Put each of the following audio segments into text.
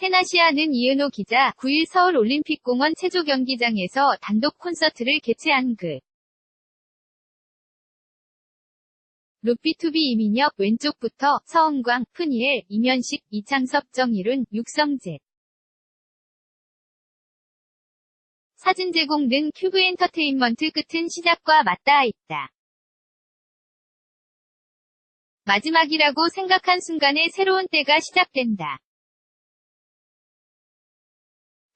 테나시아는 이은호 기자 9일 서울 올림픽공원 체조 경기장에서 단독 콘서트를 개최한 그. 루피투비 이민혁 왼쪽부터 서은광, 푸니엘, 이면식, 이창섭, 정일훈, 육성재. 사진 제공 등 큐브 엔터테인먼트 끝은 시작과 맞닿아 있다. 마지막이라고 생각한 순간에 새로운 때가 시작된다.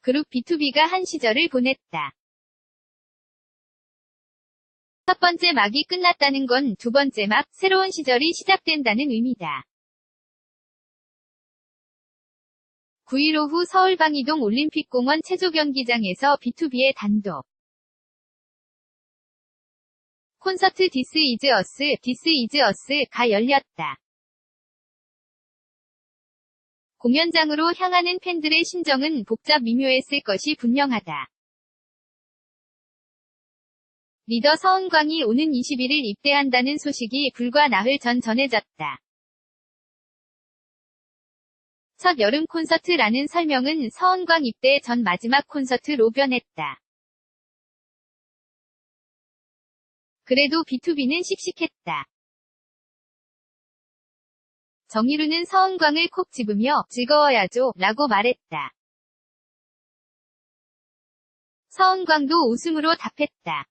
그룹 B2B가 한 시절을 보냈다. 첫 번째 막이 끝났다는 건 두 번째 막, 새로운 시절이 시작된다는 의미다. 9일 오후 서울 방이동 올림픽공원 체조경기장에서 B2B의 단독 콘서트 디스 이즈 어스, 디스 이즈 어스가 열렸다. 공연장으로 향하는 팬들의 심정은 복잡 미묘했을 것이 분명하다. 리더 서은광이 오는 21일 입대한다는 소식이 불과 나흘 전 전해졌다. 첫 여름 콘서트라는 설명은 서은광 입대 전 마지막 콘서트로 변했다. 그래도 B2B는 씩씩했다. 정희루는 서은광을 콕 집으며 즐거워야죠 라고 말했다. 서은광도 웃음으로 답했다.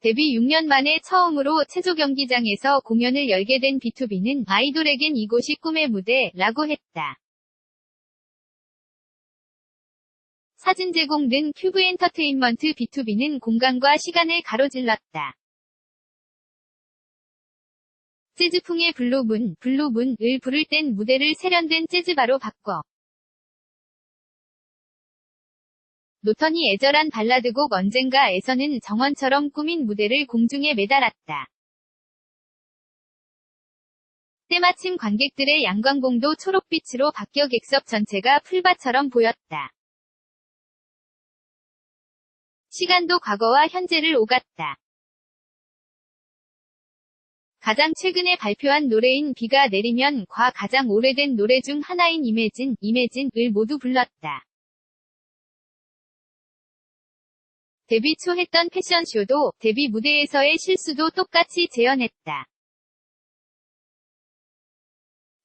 데뷔 6년 만에 처음으로 체조 경기장에서 공연을 열게 된 B2B는 아이돌에겐 이곳이 꿈의 무대라고 했다. 사진 제공 등 큐브 엔터테인먼트 B2B는 공간과 시간을 가로질렀다. 재즈풍의 블루문, 블루문을 부를 땐 무대를 세련된 재즈바로 바꿔. 노턴이 애절한 발라드곡 언젠가에서는 정원처럼 꾸민 무대를 공중에 매달았다. 때마침 관객들의 양광봉도 초록빛으로 바뀌어 객석 전체가 풀밭처럼 보였다. 시간도 과거와 현재를 오갔다. 가장 최근에 발표한 노래인 비가 내리면 과 가장 오래된 노래 중 하나인 이매진, 이매진을 모두 불렀다. 데뷔 초 했던 패션쇼도 데뷔 무대에서의 실수도 똑같이 재현했다.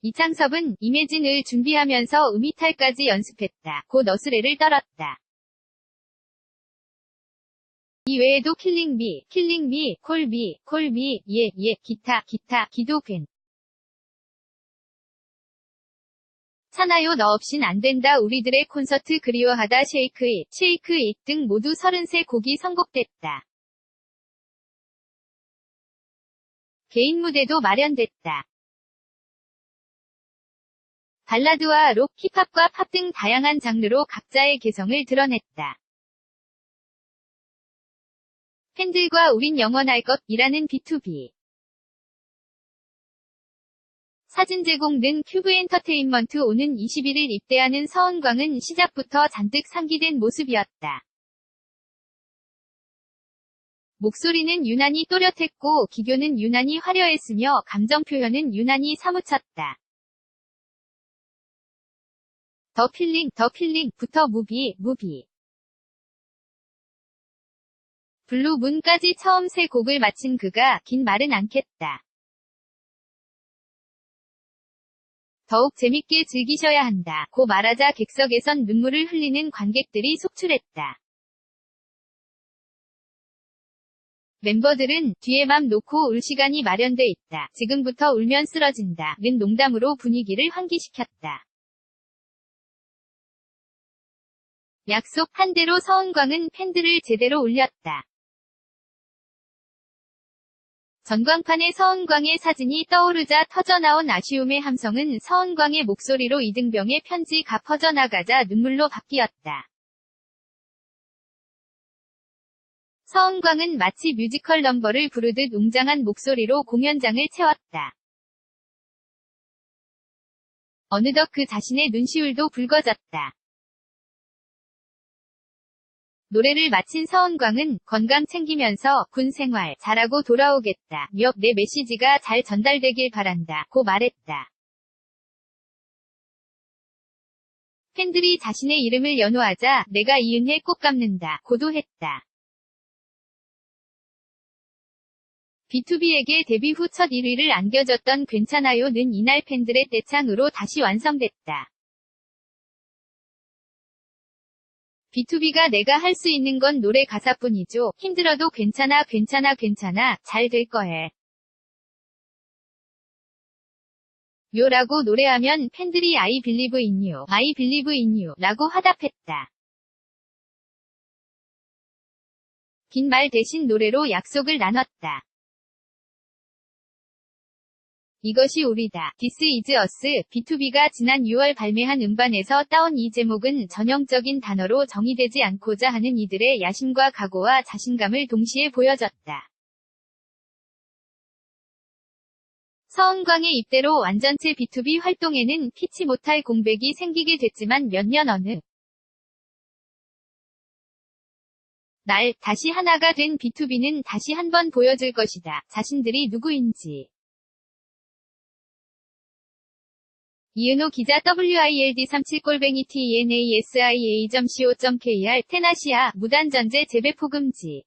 이창섭은 이매진을 준비하면서 음이탈까지 연습했다. 곧 어스레를 떨었다. 이외에도 킬링비, 킬링비, 콜비, 콜비, 예, 예, 기타, 기타, 기도근. 사나요 너 없인 안 된다 우리들의 콘서트 그리워하다 쉐이크잇, 쉐이크잇 등 모두 33곡이 선곡됐다. 개인 무대도 마련됐다. 발라드와 록, 힙합과 팝 등 다양한 장르로 각자의 개성을 드러냈다. 팬들과 우린 영원할 것이라는 B2B. 사진 제공 등 큐브 엔터테인먼트 오는 21일 입대하는 서은광은 시작부터 잔뜩 상기된 모습이었다. 목소리는 유난히 또렷했고 기교는 유난히 화려했으며 감정 표현은 유난히 사무쳤다. 더 필링, 더 필링부터 무비, 무비. 블루문까지 처음 세 곡을 마친 그가 긴 말은 않겠다. 더욱 재밌게 즐기셔야 한다. 고 말하자 객석에선 눈물을 흘리는 관객들이 속출했다. 멤버들은 뒤에 맘 놓고 울 시간이 마련돼 있다. 지금부터 울면 쓰러진다. 는 농담으로 분위기를 환기시켰다. 약속 한 대로 서은광은 팬들을 제대로 울렸다. 전광판에 서은광의 사진이 떠오르자 터져나온 아쉬움의 함성은 서은광의 목소리로 이등병의 편지가 퍼져나가자 눈물로 바뀌었다. 서은광은 마치 뮤지컬 넘버를 부르듯 웅장한 목소리로 공연장을 채웠다. 어느덧 그 자신의 눈시울도 붉어졌다. 노래를 마친 서은광은 건강 챙기면서 군 생활 잘하고 돌아오겠다. 몇내 메시지가 잘 전달되길 바란다. 고 말했다. 팬들이 자신의 이름을 연호하자 내가 이 은혜 꼭 갚는다. 고도 했다. B2B에게 데뷔 후 첫 1위를 안겨줬던 괜찮아요는 이날 팬들의 떼창으로 다시 완성됐다. B2B가 내가 할 수 있는 건 노래 가사뿐이죠. 힘들어도 괜찮아 괜찮아 괜찮아 잘 될 거에. 요라고 노래하면 팬들이 I believe in you, I believe in you 라고 화답했다. 긴 말 대신 노래로 약속을 나눴다. 이것이 우리다. This is us. B2B가 지난 6월 발매한 음반에서 따온 이 제목은 전형적인 단어로 정의되지 않고자 하는 이들의 야심과 각오와 자신감을 동시에 보여줬다. 서은광의 입대로 완전체 B2B 활동에는 피치 못할 공백이 생기게 됐지만 몇 년 어느 날 다시 하나가 된 B2B는 다시 한번 보여줄 것이다. 자신들이 누구인지. 이은호 기자 WILD37골뱅이 TNASIA.co.kr 테나시아 무단전제 재배포 금지